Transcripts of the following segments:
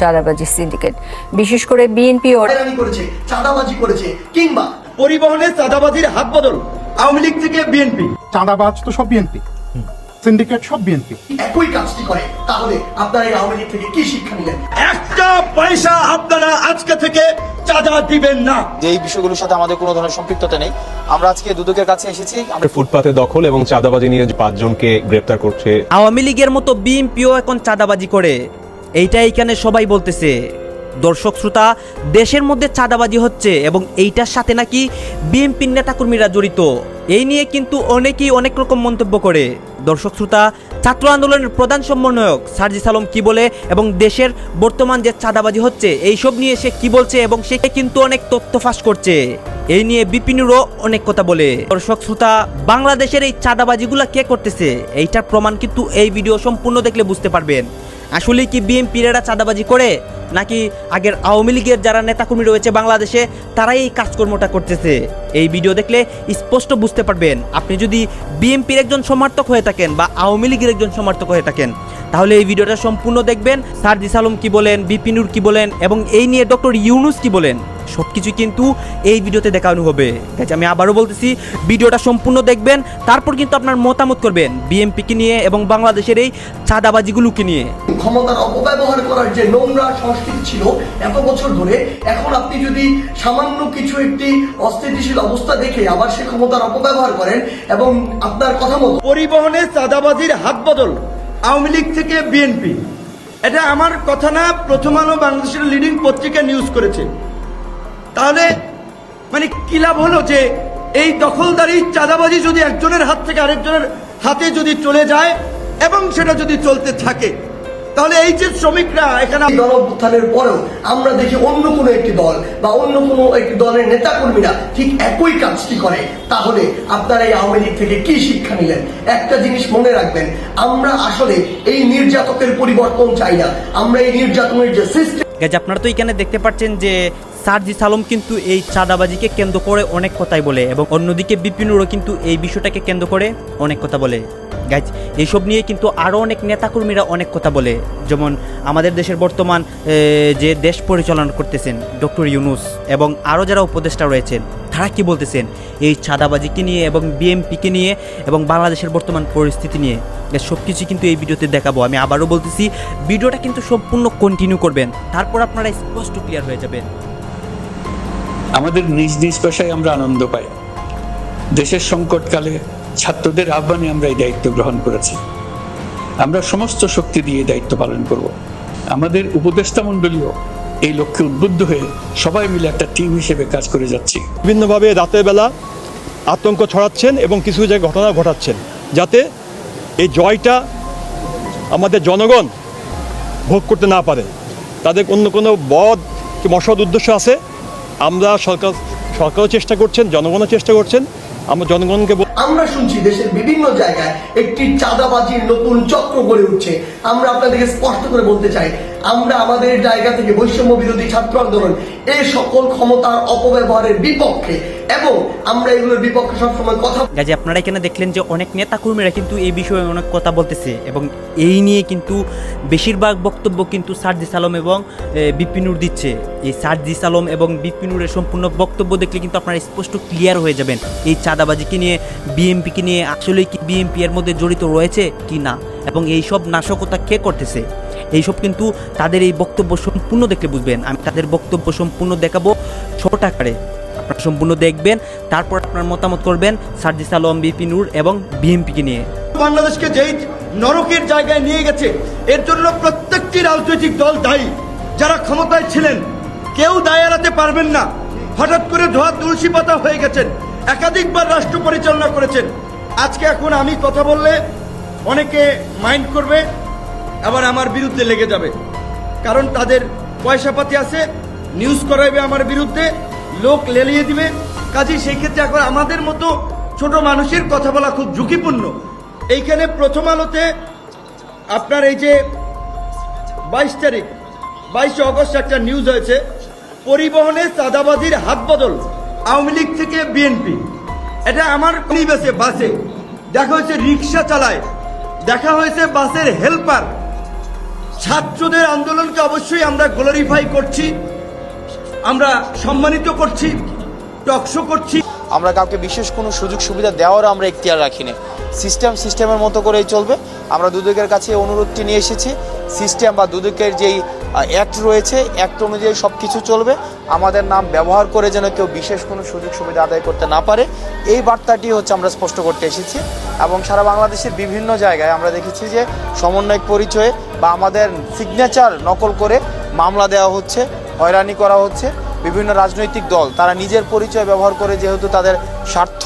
চাঁদাবাজি সিন্ডিকেট। বিশেষ করে বিএনপি করেছে চাঁদাবাজি করেছে কিংবা পরিবহনে চাঁদাবাজির হাত বদল আওয়ামী লীগ থেকে বিএনপি। চাঁদাবাজ তো সব বিএনপি। সিন্ডিকেট সব বিএনপি। একই কাজটি করে তাহলে আপনারা এই আওয়ামী লীগ থেকে কি শিক্ষা নিলেন? একটা পয়সা আপনারা আজকে থেকে চাঁদা দিবেন না। যে এই বিষয়গুলোর সাথে আমাদের কোনো ধরনের সম্পৃক্ততা নেই। আমরা আজকে দুদকের কাছে এসেছি। আমরা ফুটপাতে দখল এবং চাঁদাবাজি নিয়ে পাঁচজনকে গ্রেপ্তার করছে আওয়ামী লীগের মতো বিএনপিও এখন চাঁদাবাজি করে। এইটা এইখানে সবাই বলতেছে। দর্শক শ্রোতা, দেশের মধ্যে চাঁদাবাজি হচ্ছে এবং এইটার সাথে নাকি বিএনপির নেতাকর্মীরা জড়িত। এই নিয়ে কিন্তু অনেকেই অনেক রকম মন্তব্য করে। দর্শক শ্রোতা, ছাত্র আন্দোলনের প্রধান সমন্বয়ক সার্জিস আলম কি বলে এবং দেশের বর্তমান যে চাঁদাবাজি হচ্ছে, এইসব নিয়ে সে কি বলছে এবং সে কিন্তু অনেক তথ্য ফাঁস করছে। এই নিয়ে বিপিনুরও অনেক কথা বলে। দর্শক শ্রোতা, বাংলাদেশের এই চাঁদাবাজিগুলা কে করতেছে? এইটার প্রমাণ কিন্তু এই ভিডিও সম্পূর্ণ দেখলে বুঝতে পারবেন। আসলে কি বিএনপির চাঁদাবাজি করে? নাকি আগের আওয়ামী লীগের যারা নেতাকর্মী রয়েছে বাংলাদেশে, তারাই এই কাজকর্মটা করতেছে? এই ভিডিও দেখলে স্পষ্ট বুঝতে পারবেন। আপনি যদি বিএনপির একজন সমর্থক হয়ে থাকেন বা আওয়ামী লীগের একজন সমর্থক হয়ে থাকেন, তাহলে এই ভিডিওটা সম্পূর্ণ দেখবেন। সার্জিস আলম কী বলেন, বিপিনুর কি বলেন এবং এই নিয়ে ডক্টর ইউনুস কি বলেন? সব কিছু কিন্তু এই ভিডিওতে দেখানো হবে। ঠিক আছে আমি আবারও বলতেছি ভিডিওটা সম্পূর্ণ দেখবেন তারপর কিন্তু আপনার মতামত করবেন বিএনপিকে নিয়ে এবং বাংলাদেশের এই চাঁদাবাজিগুলোকে নিয়ে। ক্ষমতার অপব্যবহার করার যে নোংরা সংস্কৃতি ছিল এত বছর ধরে এখন আপনি যদি সামান্য কিছু একটি অস্থিতিশীল অবস্থা দেখে আবার সে ক্ষমতার অপব্যবহার করেন এবং আপনার কথা মতো পরিবহনে চাঁদাবাজির হাত বদল আওয়ামী লীগ থেকে বিএনপি। এটা আমার কথা না প্রথম আলো বাংলাদেশের লিডিং পত্রিকা নিউজ করেছে। তাহলে মানে কি লাভ হলো যে এই দখলদারি চাঁদাবাজি যদি একজনের হাত থেকে আরেকজনের হাতে যদি চলে যায় এবং সেটা যদি চলতে থাকে তাহলে এই যে শ্রমিকরা এখানে দল অভ্যুত্থানের পরেও আমরা দেখি অন্য কোনো একটি দল বা অন্য কোনো একটি দলের নেতাকর্মীরা ঠিক একই কাজটি করে। তাহলে আপনারা এই আওয়ামী লীগ থেকে কি শিক্ষা নিলেন? একটা জিনিস মনে রাখবেন আমরা আসলে এই নির্যাতকের পরিবর্তন চাই না। আমরা এই নির্যাতনের যে সিস্টেম গাছ আপনারা তো এখানে দেখতে পাচ্ছেন যে সার্জিস আলম কিন্তু এই চাঁদাবাজিকে কেন্দ্র করে অনেক কথাই বলে এবং অন্যদিকে বিপিনুরও কিন্তু এই বিষয়টাকে কেন্দ্র করে অনেক কথা বলে। গাইজ এইসব নিয়ে কিন্তু আরও অনেক নেতাকর্মীরা অনেক কথা বলে। যেমন আমাদের দেশের বর্তমান যে দেশ পরিচালনা করতেছেন ডক্টর ইউনুস এবং আরও যারা উপদেষ্টা রয়েছেন, তারা কি বলতেছেন? এই চাঁদাবাজিকে নিয়ে এবং বিএমপিকে নিয়ে এবং বাংলাদেশের বর্তমান পরিস্থিতি নিয়ে। সব কিছু কিন্তু এই ভিডিওতে দেখাবো। আমি আবারও বলতেছি, ভিডিওটা কিন্তু সম্পূর্ণ কন্টিনিউ করবেন। তারপর আপনারা স্পষ্ট ক্লিয়ার হয়ে যাবেন। আমাদের নিজ নিজ পেশায় আমরা আনন্দ পাই। দেশের সংকটকালে ছাত্রদের আহ্বানে আমরা এই দায়িত্ব গ্রহণ করেছি। আমরা সমস্ত শক্তি দিয়ে দায়িত্ব পালন করব। আমাদের উপদেষ্টা মণ্ডলীয় এই লক্ষ্যে উদ্বুদ্ধ হয়ে সবাই মিলে একটা টিম হিসেবে কাজ করে যাচ্ছি। বিভিন্নভাবে রাতের বেলা আতঙ্ক ছড়াচ্ছেন এবং কিছু জায়গায় ঘটনা ঘটাচ্ছেন, যাতে এই জয়টা আমাদের জনগণ ভোগ করতে না পারে। তাদের অন্য কোনো বদ কি মসদ উদ্দেশ্য আছে? আমরা সরকার সরকারও চেষ্টা করছেন, জনগণও চেষ্টা করছেন। আমরা জনগণকে আমরা শুনছি দেশের বিভিন্ন জায়গায় একটি চাঁদাবাজির নতুন চক্র গড়ে উঠছে। আমরা আপনাদেরকে স্পষ্ট করে বলতে চাই আমরা আমাদের জায়গা থেকে বৈষম্য বিরোধী ছাত্র আন্দোলন এই সকল ক্ষমতার অপব্যবহারের বিপক্ষে, এবং আমরা এগুলোর বিপক্ষে সবসময় কথা গাজী, আপনারা এখানে দেখলেন যে অনেক নেতাকর্মীরা কিন্তু এই বিষয়ে অনেক কথা বলতেছে, এবং এই নিয়ে কিন্তু বেশিরভাগ বক্তব্য কিন্তু সার্জিস আলম এবং বিপিনুর দিচ্ছে। এই সার্জিস আলম এবং বিপিনুরের সম্পূর্ণ বক্তব্য দেখলে কিন্তু আপনারা স্পষ্ট ক্লিয়ার হয়ে যাবেন। এই চাঁদাবাজিকে নিয়ে, বিএমপিকে নিয়ে আসলে কি বিএমপি এর মধ্যে জড়িত রয়েছে কি না? এবং এই সব নাশকতা কে করতেছে? এইসব কিন্তু তাদের এই বক্তব্য সম্পূর্ণ দেখলে বুঝবেন। আমি তাদের বক্তব্য সম্পূর্ণ দেখাবো ছোট আকারে। আপনারা সম্পূর্ণ দেখবেন, তারপর আপনার মতামত করবেন সার্জিস আলম বিপিনুর এবং বিএমপিকে নিয়ে। বাংলাদেশকে যেই নরকের জায়গায় নিয়ে গেছে, এর জন্য প্রত্যেকটি রাজনৈতিক দল দায়ী। যারা ক্ষমতায় ছিলেন, কেউ দায় এড়াতে পারবেন না। হঠাৎ করে ধোয়া তুলসী পাতা হয়ে গেছেন। একাধিকবার রাষ্ট্র পরিচালনা করেছেন। আজকে এখন আমি কথা বললে অনেকে মাইন্ড করবে, আবার আমার বিরুদ্ধে লেগে যাবে। কারণ তাদের পয়সাপাতি আছে, নিউজ করাইবে আমার বিরুদ্ধে, লোক লেলিয়ে দিবে। কাজে সেই ক্ষেত্রে এখন আমাদের মতো ছোট মানুষের কথা বলা খুব ঝুঁকিপূর্ণ। এইখানে প্রথম আলোতে আপনার এই যে বাইশ তারিখ, বাইশে অগস্ট একটা নিউজ হয়েছে, পরিবহনে চাঁদাবাজির হাত বদল আওয়ামী লীগ থেকে বিএনপি। এটা আমার পরিবেশে বাসে। দেখা হয়েছে রিক্সা চালায় দেখা হয়েছে বাসের হেল্পার। ছাত্রদের আন্দোলনকে অবশ্যই আমরা গ্লোরিফাই করছি, আমরা সম্মানিত করছি টকশো করছি। আমরা কাউকে বিশেষ কোনো সুযোগ সুবিধা দেওয়ারও আমরা এখতিয়ার রাখি না সিস্টেম সিস্টেমের মতো করেই চলবে। আমরা দুদকের কাছে অনুরোধটি নিয়ে এসেছি। সিস্টেম বা দুদকের যেই অ্যাক্ট রয়েছে অ্যাক্ট অনুযায়ী সব কিছু চলবে। আমাদের নাম ব্যবহার করে যেন কেউ বিশেষ কোনো সুযোগ সুবিধা আদায় করতে না পারে। এই বার্তাটি হচ্ছে আমরা স্পষ্ট করতে এসেছি। এবং সারা বাংলাদেশের বিভিন্ন জায়গায় আমরা দেখেছি যে সমন্বয়ক পরিচয়ে বা আমাদের সিগনেচার নকল করে মামলা দেওয়া হচ্ছে, হয়রানি করা হচ্ছে। বিভিন্ন রাজনৈতিক দল, তারা নিজের পরিচয় ব্যবহার করে যেহেতু তাদের স্বার্থ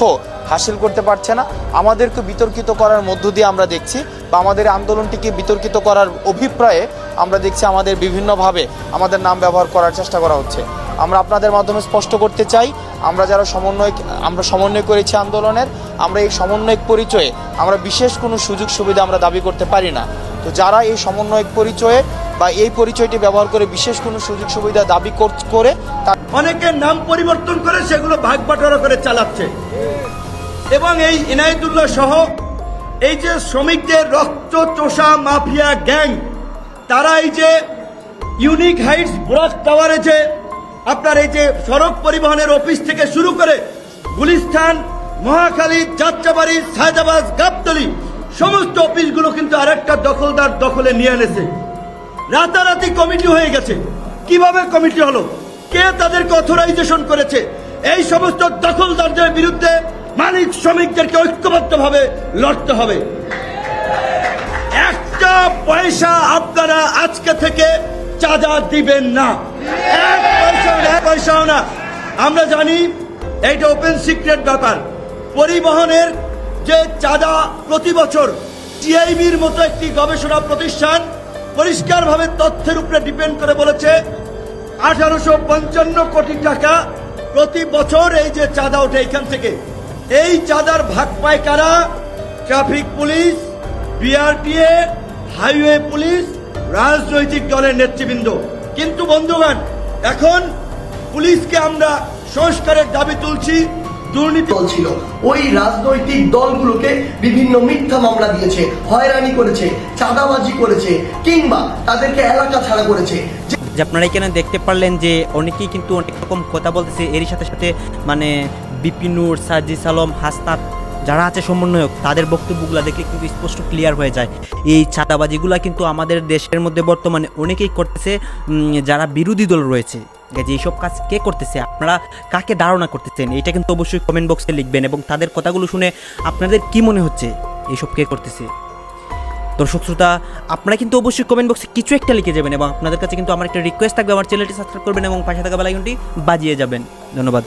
হাসিল করতে পারছে না। আমাদেরকে বিতর্কিত করার মধ্য দিয়ে আমরা দেখছি বা আমাদের আন্দোলনটিকে বিতর্কিত করার অভিপ্রায়ে আমরা দেখছি আমাদের বিভিন্নভাবে আমাদের নাম ব্যবহার করার চেষ্টা করা হচ্ছে। আমরা আপনাদের মাধ্যমে স্পষ্ট করতে চাই, আমরা যারা সমন্বয়, আমরা সমন্বয় করেছি আন্দোলনের, আমরা এই সমন্বয়ক পরিচয়ে আমরা বিশেষ কোনো সুযোগ সুবিধা আমরা দাবি করতে পারি না। তো যারা এই সমন্বয়ক পরিচয়ে বা এই পরিচয়টি ব্যবহার করে বিশেষ কোনো সুযোগ সুবিধা দাবি কর- অনেকের নাম পরিবর্তন করে সেগুলো ভাগ বাটোয়ারা করে চালাচ্ছে। এবং এই ইনায়তুল্লাহ সহ এই যে শ্রমিকদের রক্ত চোষা মাফিয়া গ্যাং, তারা এই যে ইউনিক হাইটস ব্রাক টাওয়ারে যে আপনার এই যে সড়ক পরিবহনের অফিস থেকে শুরু করে গুলিস্তান, মহাখালী, যাত্রাবাড়ি সায়দাবাদ গাবতলি, সমস্ত অফিসগুলো কিন্তু আরেকটা দখলদার দখলে নিয়ে এনেছে। রাতারাতি কমিটি হয়ে গেছে। কীভাবে কমিটি হলো? কে তাদেরকে অথরাইজেশন করেছে? এই সমস্ত দখলদারদের বিরুদ্ধে মালিক শ্রমিকদেরকে ঐক্যবদ্ধভাবে লড়তে হবে। একটা পয়সা আপনারা আজকে থেকে চাঁদা দিবেন না। এক পয়সা, এক পয়সাও না। আমরা জানি এইটা ওপেন সিক্রেট ব্যাপার। পরিবহনের যে চাঁদা প্রতি বছর টিআইবির মতো একটি গবেষণা প্রতিষ্ঠান পরিষ্কারভাবে তথ্যের উপরে ডিপেন্ড করে বলেছে, আঠারোশো পঞ্চান্ন কোটি টাকা প্রতি বছর এই যে চাঁদা ওঠে এখান থেকে। এই চাঁদার ভাগ পায় কারা? Traffic police BRTA highway police রাজনৈতিক দলের নেতৃবৃন্দ। কিন্তু বন্ধুগণ এখন পুলিশকে আমরা সংস্কারের দাবি তুলছি দুর্নীতি দল ছিল ওই রাজনৈতিক দলগুলোকে বিভিন্ন মিথ্যা মামলা দিয়েছে হয়রানি করেছে চাঁদাবাজি করেছে কিংবা তাদেরকে এলাকা ছাড়া করেছে। যে আপনারা এখানে দেখতে পারলেন যে অনেকেই কিন্তু অনেক রকম কথা বলতেছে এরই সাথে সাথে মানে বিপিনুর সাজিস আলম, হাসনাত, যারা আছে সমন্বয়ক, তাদের বক্তব্যগুলো দেখলে কিন্তু স্পষ্ট ক্লিয়ার হয়ে যায়। এই ছাতাবাজিগুলা কিন্তু আমাদের দেশের মধ্যে বর্তমানে অনেকেই করতেছে যারা বিরোধী দল রয়েছে। যে এইসব কাজ কে করতেছে? আপনারা কাকে ধারণা করতেছেন? এটা কিন্তু অবশ্যই কমেন্ট বক্সে লিখবেন এবং তাদের কথাগুলো শুনে আপনাদের কি মনে হচ্ছে এইসব কে করতেছে? দর্শক শ্রোতা, আপনারা কিন্তু অবশ্যই কমেন্ট বক্সে কিছু একটা লিখে যাবেন এবং আপনাদের কাছে কিন্তু আমার একটা রিকোয়েস্ট থাকবে। আমার চ্যানেলটি সাবস্ক্রাইব করবেন এবং পাশে থাকা বেলাইকনটি বাজিয়ে যাবেন। ধন্যবাদ।